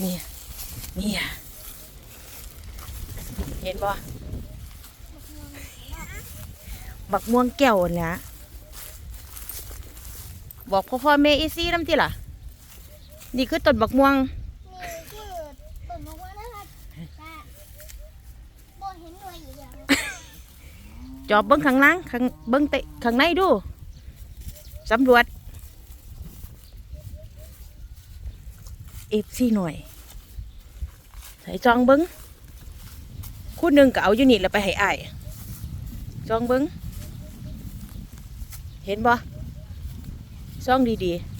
เนี่ยเนี่ยเห็นบ่บักม่วงแก้วเนี่ยบอกพ่อพ่อแม่อีซี่น้ำที่ล่ะ นี่คือต้นบักม่วงนี่คือต้นมะม่วงนะครับแต่บ่เห็นหน่วยอีกอย่างจอบเบิ้งข้างล่างข้างเบิ้งเตะข้างในดูสำรวจเอฟซีหน่อย ให้จองเบิ้งคู่หนึ่งก็เอาอยู่นี่แล้วไปให้อายจองเบิ้งเห็นบ่จองดีๆ